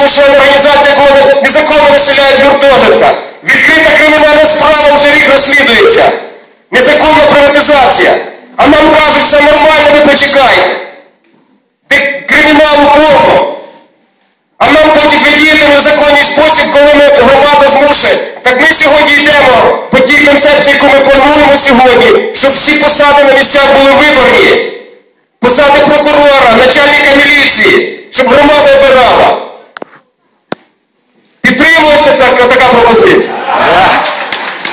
нашому члену організації, коли незаконно виселяють гуртожитка. Відкрита кримінальна справа вже рік розслідується. Незаконна приватизація. А нам кажуть, все нормально, ви почекайте. Ти криміналу повно. А нам хочуть видіяти в незаконний спосіб, коли ми громада змушує. Так ми сьогодні йдемо по тій концепції, яку ми плануємо сьогодні, щоб всі посади на місцях були виборні. Посади прокурора, начальника міліції, щоб громада обирала. Так, така пропозиція.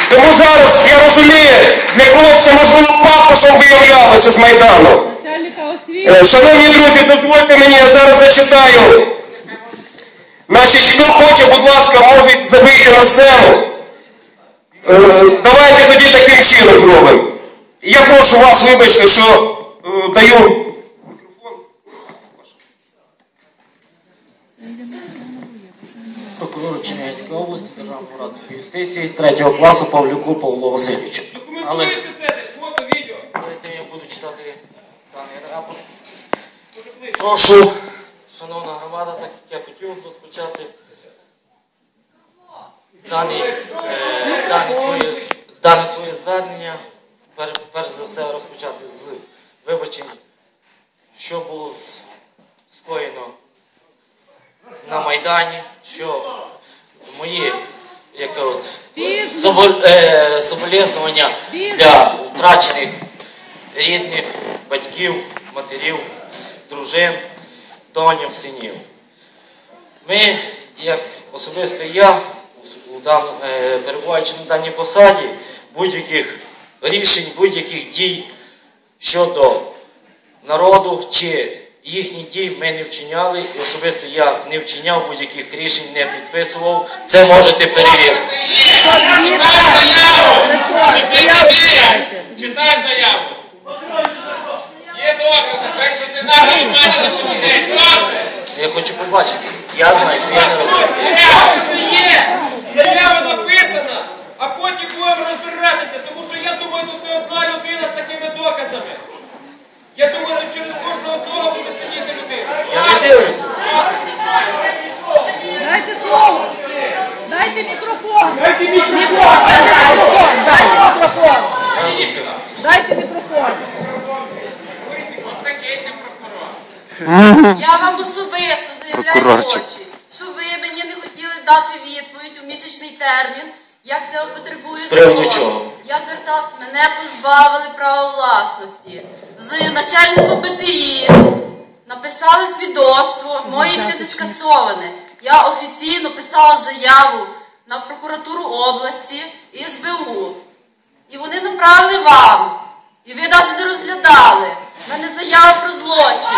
Тому зараз я розумію, для кого це можливо пафосом виявлялося з Майдану. Е, Шановні друзі, дозвольте мені, я зараз зачитаю. Значить, хто хоче, будь ласка, може вийти на сцену. Е, Давайте тоді таким чином зробимо. Я прошу вас, вибачте, що е, даю. Прокурору Чернігівської області, Державного радника юстиції, третього класу Павлюку Павлу Васильовичу. Але Документується це десь, фото, відео. перед тим я буду читати даний рапорт. Прошу, шановна громада, так як я хотів розпочати дані, е, дані, свої, дане своє звернення, пер, перш за все розпочати з вибачень, що було скоєно на Майдані, що мої як от, собол- е, соболезнування для втрачених рідних, батьків, матерів, дружин, доньок, синів. Ми, як особисто я, у дан- е, перебуваючи на даній посаді, будь-яких рішень, будь-яких дій щодо народу чи їхніх дій ми не вчиняли, і особисто я не вчиняв будь-яких рішень, не підписував. Це можете перевірити. Читай заяву. Є докази, ти мене на Я хочу побачити. Я знаю, що я не розповідаю. Заява вже є. Заява написана. А потім будемо розбиратися, тому що я думаю, тут не одна людина з такими доказами. Я думаю, тут через кожного одного буде сидіти людина. Я не дивлюся. Дайте слово. Дайте мікрофон. Дайте мікрофон. Дайте мікрофон. Дайте мікрофон. Я вам особисто заявляю очі, що ви мені не хотіли дати відповідь у місячний термін, як цього потребує З чого? Я звертався, мене позбавили права власності. З начальником БТІ написали свідоцтво, моє ще не скасоване. Я офіційно писала заяву на прокуратуру області і СБУ. І вони направили вам. І ви навіть не розглядали. У мене заява про злочин.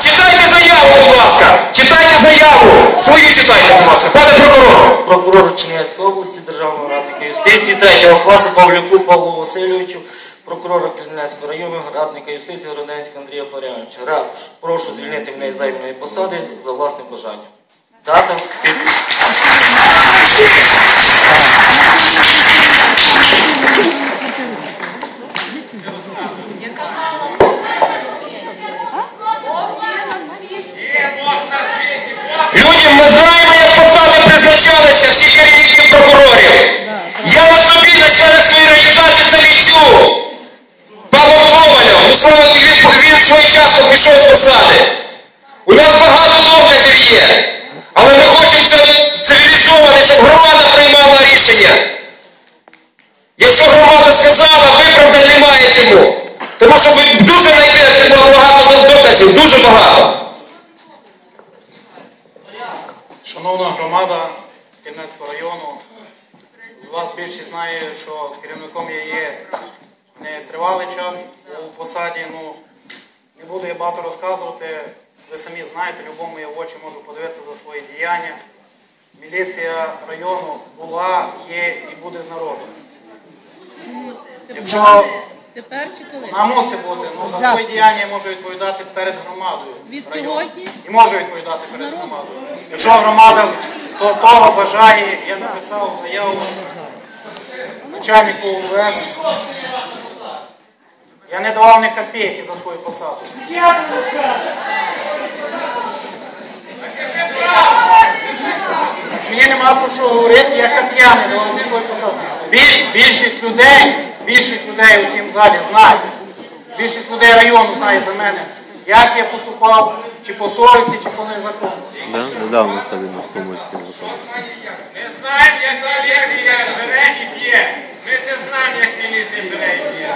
Читайте заяву, будь ласка. Читайте заяву. Свою читайте, будь ласка. Пане прокурор. Прокурору Чернігівської області, Державного радника юстиції, третього класу Павлюку Павлу Васильовичу, прокурора Кремлянського району, радника юстиції Роденського Андрія Флоріановича. Рапш, прошу звільнити мене з займаної посади за власним бажанням. Дата підпис. У нас багато доказів є. Але ми хочемо це цивілізовано, щоб громада приймала рішення. Якщо громада сказала, виправдань немає цьому. Тому що ви дуже знайдете багато доказів, дуже багато. Шановна громада Кільнецького району, з вас більшість знає, що керівником я є не тривалий час у посаді. Ну, не буду я багато розказувати. Ви самі знаєте, любому я в очі можу подивитися за свої діяння. Міліція району була, є і буде з народом. Якщо Тепер чи коли? вона мусить бути, ну за свої діяння я можу відповідати перед громадою. Від району. сьогодні? І можу відповідати перед громадою. Якщо громада то, того бажає, я написав заяву начальнику УМВС. Я Я не давав ні копійки за свою посаду. Мені нема про що говорити, я давав за свою посаду. Біль- більшість людей, більшість людей у цім залі знають. Більшість людей району знає за мене, як я поступав, чи по совісті, чи по незаконно. Да? Недавно собі на суму. Ми знаємо, як міліція бере і б'є. Ми це знаємо, як міліція бере і б'є.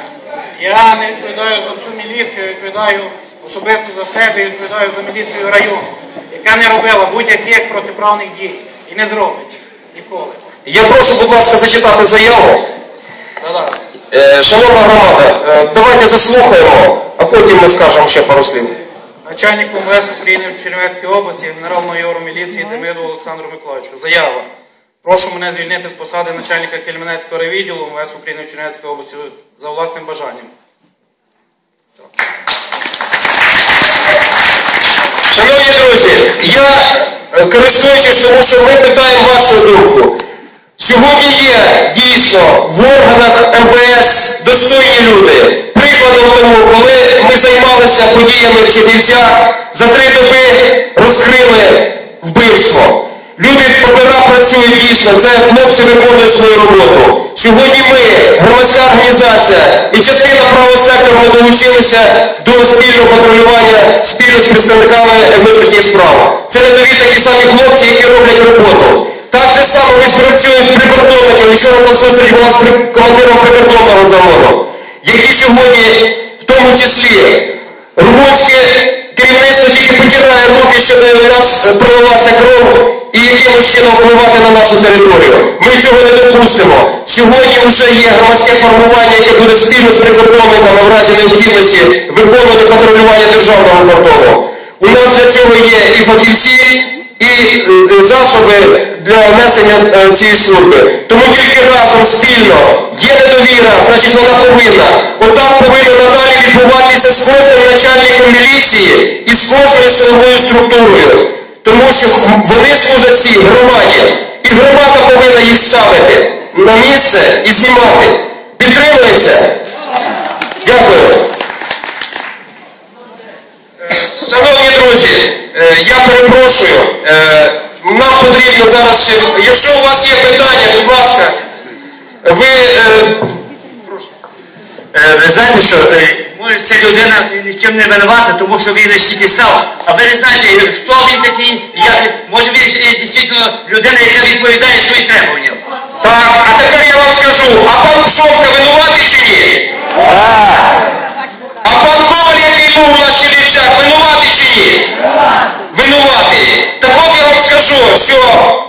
Я не відповідаю за всю міліцію, я відповідаю особисто за себе відповідаю за міліцію району, яка не робила будь-яких протиправних дій і не зробить ніколи. Я прошу, будь ласка, зачитати заяву. Е, Шановна громада, е, давайте заслухаємо, а потім ми скажемо ще пару слів. Начальник МВС України в Чернівецькій області, генерал-майору міліції Демиду Олександру Миколаївичу. Заява. Прошу мене звільнити з посади начальника Кельменецького райвідділу МВС України в Чернівецькій області за власним бажанням. Шановні друзі, я користуючись тому, що ми питаємо вашу думку. Сьогодні є дійсно в органах МВС достойні люди. Прикладом тому, коли ми займалися подіями в за три доби розкрили вбивство. Люди попера працюють дійсно, це хлопці виконують свою роботу. Сьогодні ми, громадська організація і частина правого сектору долучилися до спільного патрулювання спільно з представниками внутрішніх справ. Це рядові такі самі хлопці, які роблять роботу. Так же само ми спрацюємо з прикордонниками. Вчора на зустріч була з командиром прикордонного заводу, які сьогодні, в тому числі, румунське керівництво тільки потирає руки, щоб у нас пролилася кров і якимось чином впливати на нашу територію. Ми цього не допустимо. Сьогодні вже є громадське формування, яке буде спільно з прикордонниками в разі необхідності виконувати патрулювання державного кордону. У нас для цього є і фахівці, і е, засоби для несення е, цієї служби. Тому тільки разом спільно є недовіра, значить вона повинна. Отак повинно надалі відбуватися з кожним начальником міліції і з кожною силовою структурою. Тому що вони служать цій громаді. І громада повинна їх ставити на місце і знімати. Підтримується? Дякую. Шановні друзі, е, я перепрошую, е, нам потрібно зараз якщо у вас є питання, будь ласка, ви е, Ви знаєте, що може ця людина нічим не винувата, тому що він стільки став. А ви не знаєте, хто він такий, як може він дійсно людина, яка відповідає свої требування. так, а тепер я вам скажу, а пан Пшовка винуватий чи ні? А пан Коваль, який був у нас в Чернівцях, винуватий чи ні? Винуватий. Так от я вам скажу, що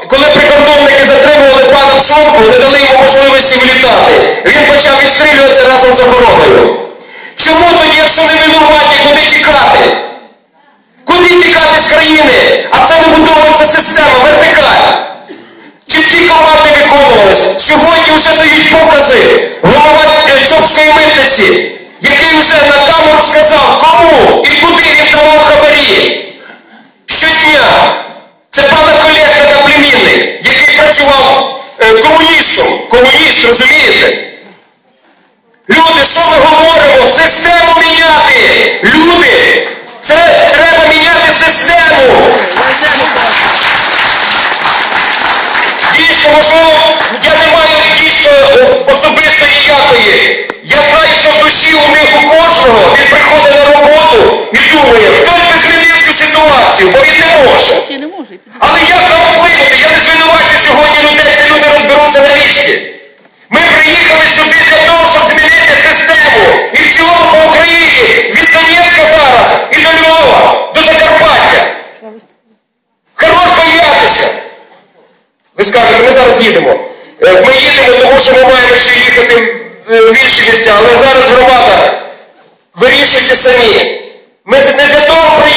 коли прикордонники затримували пана Пшовку, не дали йому можливості влітати, він почав відстрілюватися разом з охороною. Чому тоді, якщо не винуваті, куди тікати? Куди тікати з країни? А це вибудовується система, вертикаль. Чіткі команди виконувались. Сьогодні вже дають покази. Голова Чопської митниці, зараз їдемо. Е, Ми їдемо, тому що ми маємо ще їхати в е, інші місця, але зараз громада вирішується самі. Ми не для того приїхали,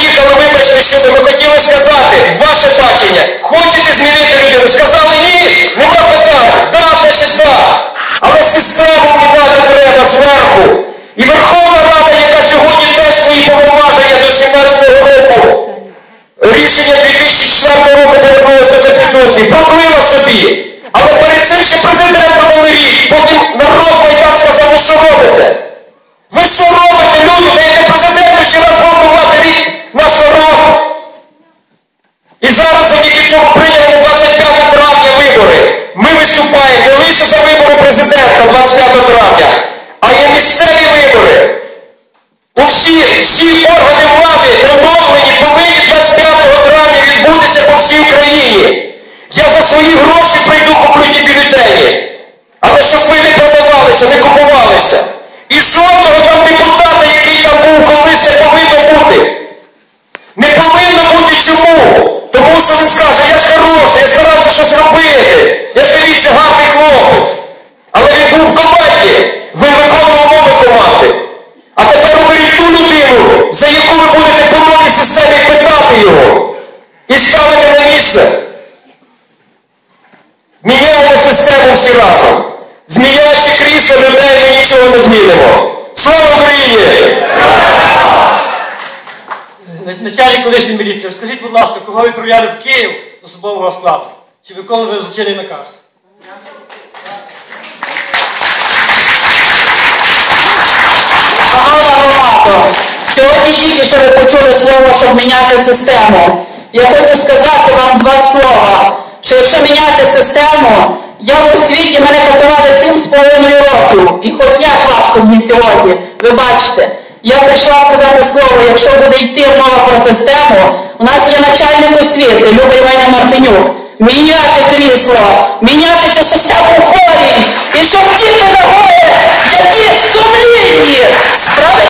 Начальник колишньої міліції, розкажіть, будь ласка, кого ви провели в Київ до службового складу? Чи виконували злочинний наказ? Сьогодні тільки що ви почули слово, щоб міняти систему. Я хочу сказати вам два слова, що якщо міняти систему, я в освіті мене катували сім з половиною років. І хоч як важко мені сьогодні, ви бачите, я прийшла сказати слово, якщо буде йти мова про систему, у нас є начальник освіти, Люба Івана Мартинюк, міняти крісло, міняти цю систему ходить. І щоб ті педагоги, які сумлінні, Справи.